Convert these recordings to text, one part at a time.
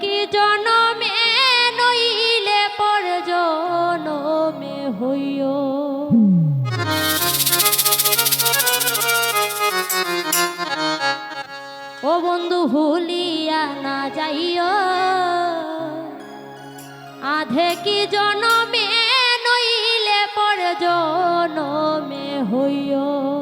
কি জনমে নইলে পর জনমে হইও। ও বন্ধু ভুলিয়া না যাইও। আধে কি জনমে নইলে পর জনমে হইও।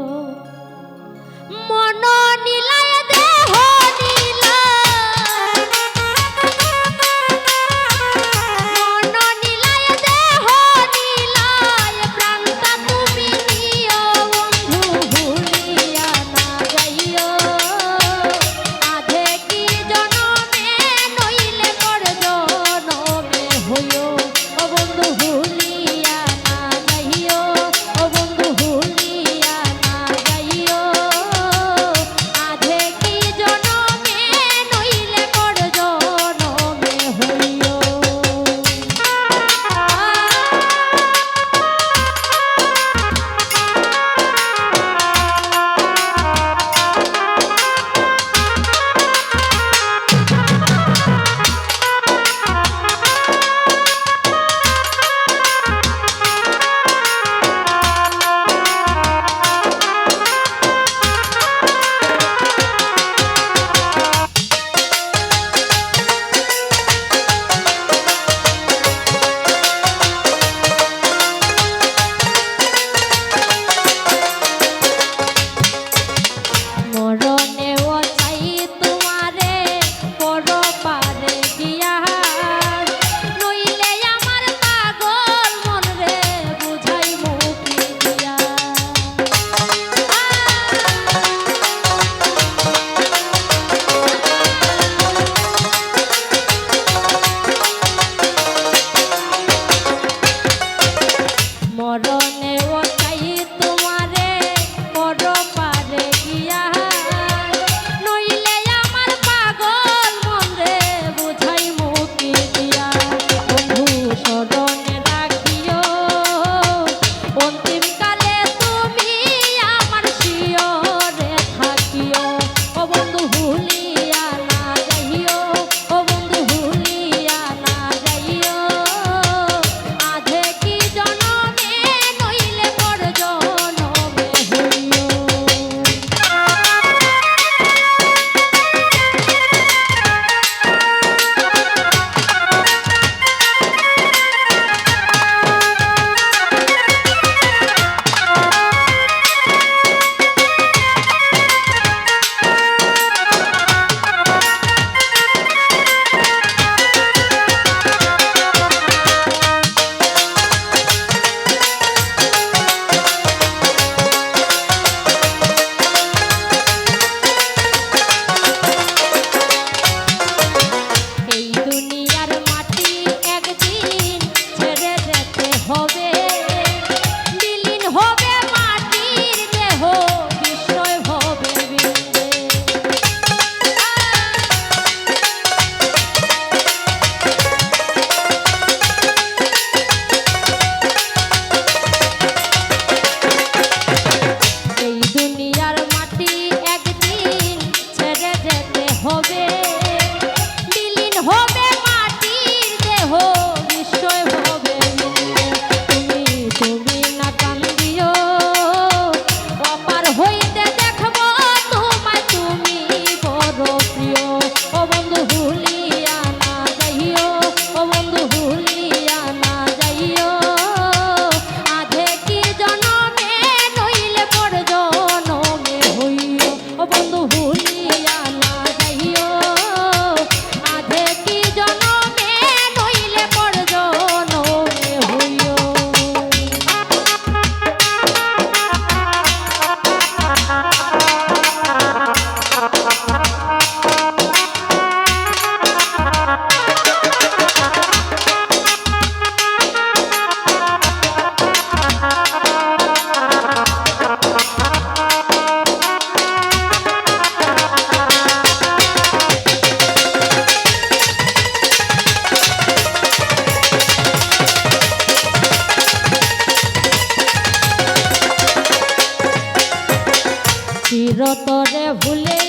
তরে ভুলে